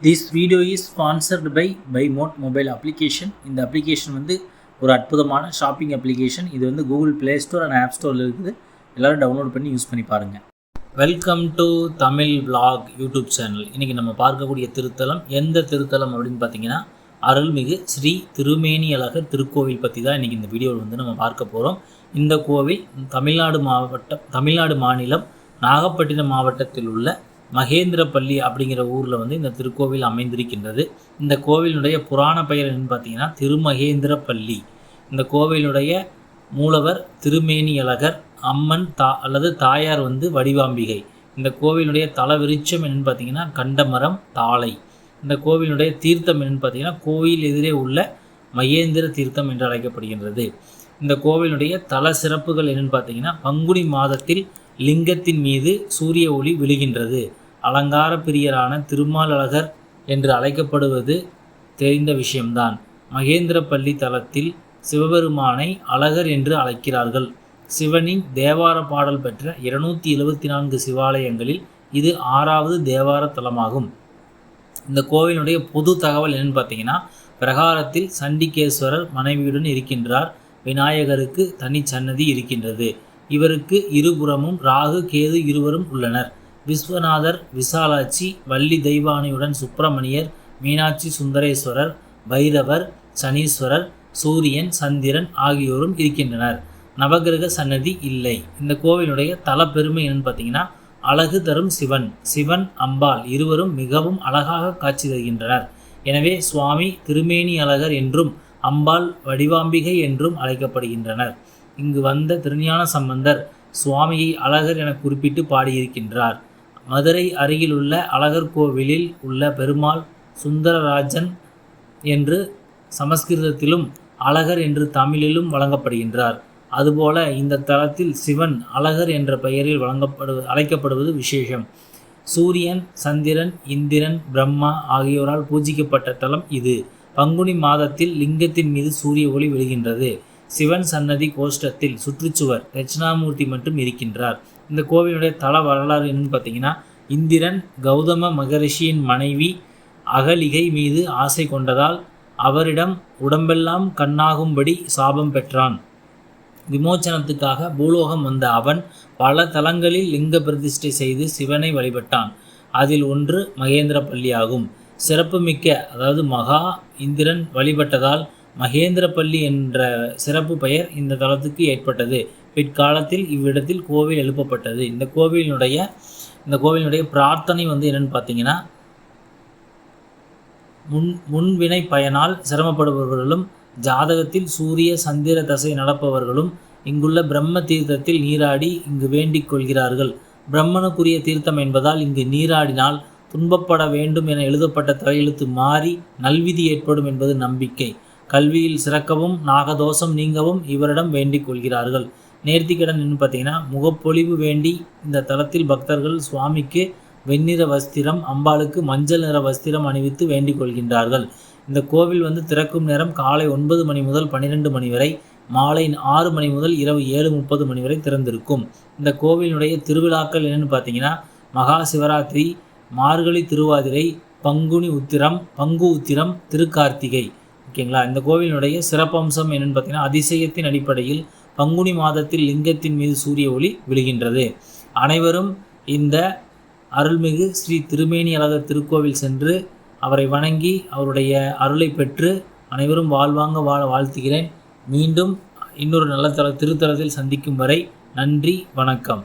This video is sponsored by by mod mobile application இந்த application வந்து ஒரு அற்புதமான ஷாப்பிங் அப்ளிகேஷன் இது வந்து Google Play Store and app ஸ்டோரில் இருக்குது. எல்லோரும் டவுன்லோட் பண்ணி யூஸ் பண்ணி பாருங்கள் welcome to Tamil vlog YouTube channel இன்றைக்கி நம்ம பார்க்கக்கூடிய திருத்தலம் எந்த திருத்தலம் அப்படின்னு பார்த்தீங்கன்னா அருள்மிகு ஸ்ரீ திருமேனி அழகர் திருக்கோவில் பற்றி தான் இன்றைக்கி இந்த வீடியோவில் வந்து நம்ம பார்க்க போகிறோம் இந்த கோவில் தமிழ்நாடு மாவட்டம் தமிழ்நாடு மாநிலம் நாகப்பட்டினம் மாவட்டத்தில் உள்ள மகேந்திரப்பள்ளி அப்படிங்கிற ஊரில் வந்து இந்த திருக்கோவில் அமைந்திருக்கின்றது. இந்த கோவிலுடைய புராண பெயர் என்னன்னு பார்த்தீங்கன்னா திருமகேந்திரப்பள்ளி. இந்த கோவிலுடைய மூலவர் திருமேனியழகர் அம்மன் தா அல்லது தாயார் வந்து வடிவாம்பிகை. இந்த கோவிலுடைய தல விருட்சம் என்னன்னு பார்த்தீங்கன்னா கண்டமரம் தாளை. இந்த கோவிலுடைய தீர்த்தம் என்னன்னு பார்த்தீங்கன்னா கோவில் எதிரே உள்ள மகேந்திர தீர்த்தம் என்று அழைக்கப்படுகின்றது. இந்த கோவிலுடைய தல சிறப்புகள் என்னென்னு பார்த்தீங்கன்னா பங்குனி மாதத்தில் லிங்கத்தின் மீது சூரிய ஒளி விழுகின்றது. அலங்கார பிரியரான திருமால் அழகர் என்று அழைக்கப்படுவது தெரிந்த விஷயம்தான். மகேந்திரப்பள்ளி தலத்தில் சிவபெருமானை அழகர் என்று அழைக்கிறார்கள். சிவனின் தேவார பாடல் பெற்ற இருநூத்தி எழுபத்தி நான்கு சிவாலயங்களில் இது ஆறாவது தேவார தலமாகும். இந்த கோவிலுடைய பொது தகவல் என்னன்னு பார்த்தீங்கன்னா பிரகாரத்தில் சண்டிகேஸ்வரர் மனைவியுடன் இருக்கின்றார். விநாயகருக்கு தனி சன்னதி இருக்கின்றது. இவருக்கு இருபுறமும் ராகு கேது இருவரும் உள்ளனர். விஸ்வநாதர் விசாலாட்சி வள்ளி தெய்வானையுடன் சுப்பிரமணியர் மீனாட்சி சுந்தரேஸ்வரர் பைரவர் சனீஸ்வரர் சூரியன் சந்திரன் ஆகியோரும் இருக்கின்றனர். நவகிரக சன்னதி இல்லை. இந்த கோவிலுடைய தல பெருமை என்னன்னு பார்த்தீங்கன்னா அழகு தரும் சிவன் சிவன் அம்பாள் இருவரும் மிகவும் அழகாக காட்சி தருகின்றனர். எனவே சுவாமி திருமேனி அழகர் என்றும் அம்பாள் வடிவாம்பிகை என்றும் அழைக்கப்படுகின்றனர். இங்கு வந்த திருஞான சம்பந்தர் சுவாமியை அழகர் என குறிப்பிட்டு பாடியிருக்கின்றார். மதுரை அருகிலுள்ள அழகர் கோவிலில் உள்ள பெருமாள் சுந்தரராஜன் என்று சமஸ்கிருதத்திலும் அழகர் என்று தமிழிலும் வழங்கப்படுகின்றார். அதுபோல இந்த தலத்தில் சிவன் அழகர் என்ற பெயரில் வழங்கப்படு அழைக்கப்படுவது விசேஷம். சூரியன் சந்திரன் இந்திரன் பிரம்மா ஆகியோரால் பூஜிக்கப்பட்ட தலம் இது. பங்குனி மாதத்தில் லிங்கத்தின் மீது சூரிய ஒளி விழுகின்றது. சிவன் சன்னதி கோஷ்டத்தில் சுற்றுச்சுவர் தட்சிணாமூர்த்தி மட்டும் இருக்கின்றார். இந்த கோவிலுடைய தல வரலாறு என்னன்னு பார்த்தீங்கன்னா இந்திரன் கௌதம மகரிஷியின் மனைவி அகலிகை மீது ஆசை கொண்டதால் அவரிடம் உடம்பெல்லாம் கண்ணாகும்படி சாபம் பெற்றான். விமோச்சனத்துக்காக பூலோகம் வந்த அவன் பல தலங்களில் லிங்க பிரதிஷ்டை செய்து சிவனை வழிபட்டான். அதில் ஒன்று மகேந்திர பள்ளியாகும். சிறப்புமிக்க அதாவது மகா இந்திரன் வழிபட்டதால் மகேந்திர பள்ளி என்ற சிறப்பு பெயர் இந்த தலத்துக்கு ஏற்பட்டது. பிற்காலத்தில் இவ்விடத்தில் கோவில் எழுப்பப்பட்டது. இந்த கோவிலினுடைய இந்த கோவிலினுடைய பிரார்த்தனை வந்து என்னென்னு பார்த்தீங்கன்னா முன் முன்வினை பயனால் சிரமப்படுபவர்களும் ஜாதகத்தில் சூரிய சந்திர தசை நடப்பவர்களும் இங்குள்ள பிரம்ம தீர்த்தத்தில் நீராடி இங்கு வேண்டிக் கொள்கிறார்கள். பிரம்மனுக்குரிய தீர்த்தம் என்பதால் இங்கு நீராடினால் துன்பப்பட வேண்டும் என எழுதப்பட்ட தலையெழுத்து மாறி நல்விதி ஏற்படும் என்பது நம்பிக்கை. கல்வியில் சிறக்கவும் நாகதோஷம் நீங்கவும் இவரிடம் வேண்டிக் கொள்கிறார்கள். நேர்த்திக்கடன் என்ன பார்த்தீங்கன்னா முகப்பொழிவு வேண்டி இந்த தலத்தில் பக்தர்கள் சுவாமிக்கு வெண்ணிற வஸ்திரம் அம்பாளுக்கு மஞ்சள் நிற வஸ்திரம் அணிவித்து வேண்டிக் கொள்கின்றார்கள். இந்த கோவில் வந்து திறக்கும் நேரம் காலை ஒன்பது மணி முதல் பன்னிரெண்டு மணி வரை மாலை ஆறு மணி முதல் இரவு ஏழு முப்பது மணி வரை திறந்திருக்கும். இந்த கோவிலினுடைய திருவிழாக்கள் என்னென்னு பார்த்தீங்கன்னா மகா சிவராத்திரி மார்கழி திருவாதிரை பங்குனி உத்திரம் பங்கு உத்திரம் திருக்கார்த்திகை. ஓகேங்களா? இந்த கோவிலினுடைய சிறப்பம்சம் என்னென்னு பார்த்தீங்கன்னா அதிசயத்தின் அடிப்படையில் பங்குனி மாதத்தில் லிங்கத்தின் மீது சூரிய ஒளி விழுகின்றது. அனைவரும் இந்த அருள்மிகு ஸ்ரீ திருமேனி அழகர் திருக்கோவில் சென்று அவரை வணங்கி அவருடைய அருளை பெற்று அனைவரும் வாழ்வாங்க வாழ வாழ்த்துகிறேன். மீண்டும் இன்னொரு நல்ல தல திருத்தலத்தில் சந்திக்கும் வரை நன்றி வணக்கம்.